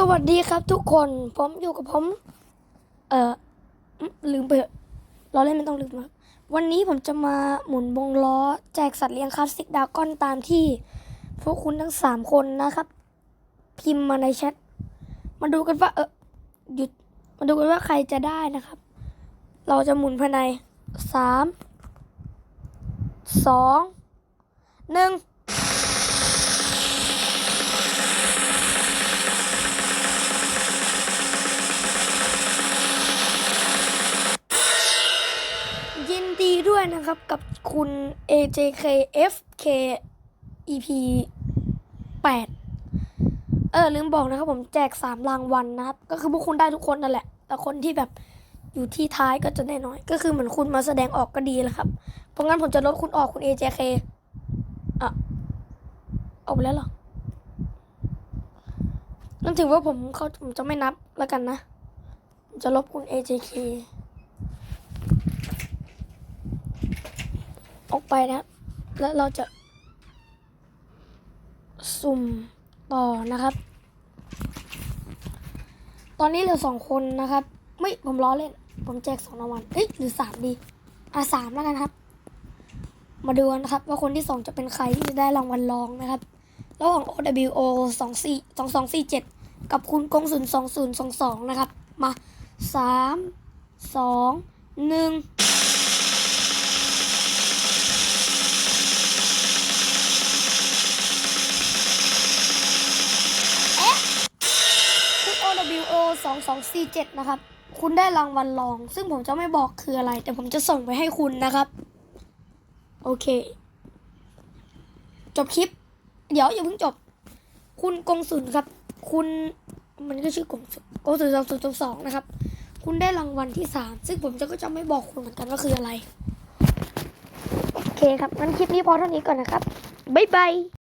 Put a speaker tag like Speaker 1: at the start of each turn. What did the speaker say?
Speaker 1: สวัสดีครับทุกคนผมอยู่กับผม เอ่อ ลืมไปเถอเราเล่นไม่ต้องลืมนะครับวันนี้ผมจะมาหมุนวงล้อ แจกสัตว์เลี้ยงคลาสสิกดากอนตามที่ พวกคุณทั้งสามคนนะครับ พิมพ์มาในแชทมาดูกันว่าเออหยุดมาดูกันว่าใครจะได้นะครับ เราจะหมุนภายในสามสองหนึ่ง ดีด้วยนะครับกับคุณ AJK FK EP 8 เออลืมบอกนะครับผมแจก 3 รางวัลนะครับ ก็คือพวกคุณได้ทุกคนนั่นแหละ แต่คนที่แบบอยู่ที่ท้ายก็จะได้น้อย ก็คือเหมือนคุณมาแสดงออกก็ดีแล้วครับ เพราะงั้นผมจะลดคุณออกคุณ AJK อะออกไปแล้วหรอนั่นถือว่าผมเขาผมจะไม่นับแล้วกันนะ จะลบคุณ AJK ออกไปนะ แล้วเราจะ สุ่มต่อนะครับ ตอนนี้เหลือสองคนนะครับ ไม่ผมล้อเล่น ผมแจกสองรางวัลเอ้ยหรือสามดีอะสามแล้วกันครับ มาดูกันนะครับ ว่าคนที่สองจะเป็นใครที่จะได้รางวัลรองนะครับ ระหว่าง OWO สองสี่สองสองสี่เจ็ดกับคุณกงศูนย์สองศูนย์สองสองนะครับ มาสามสองหนึ่ง สองสองสี่เจ็ดนะครับ คุณได้รางวัลรอง ซึ่งผมจะไม่บอกคืออะไร แต่ผมจะส่งไปให้คุณนะครับ โอเค จบคลิป เดี๋ยวอย่าเพิ่งจบ คุณกงสุนครับ คุณมันก็ชื่อกงสุนกงสุนสองศูนย์สองนะครับ คุณได้รางวัลที่สามซึ่งผมจะก็จะไม่บอกคุณเหมือนกันว่าคืออะไร โอเคครับงั้นคลิปนี้พอเท่านี้ก่อนนะครับบ๊ายบาย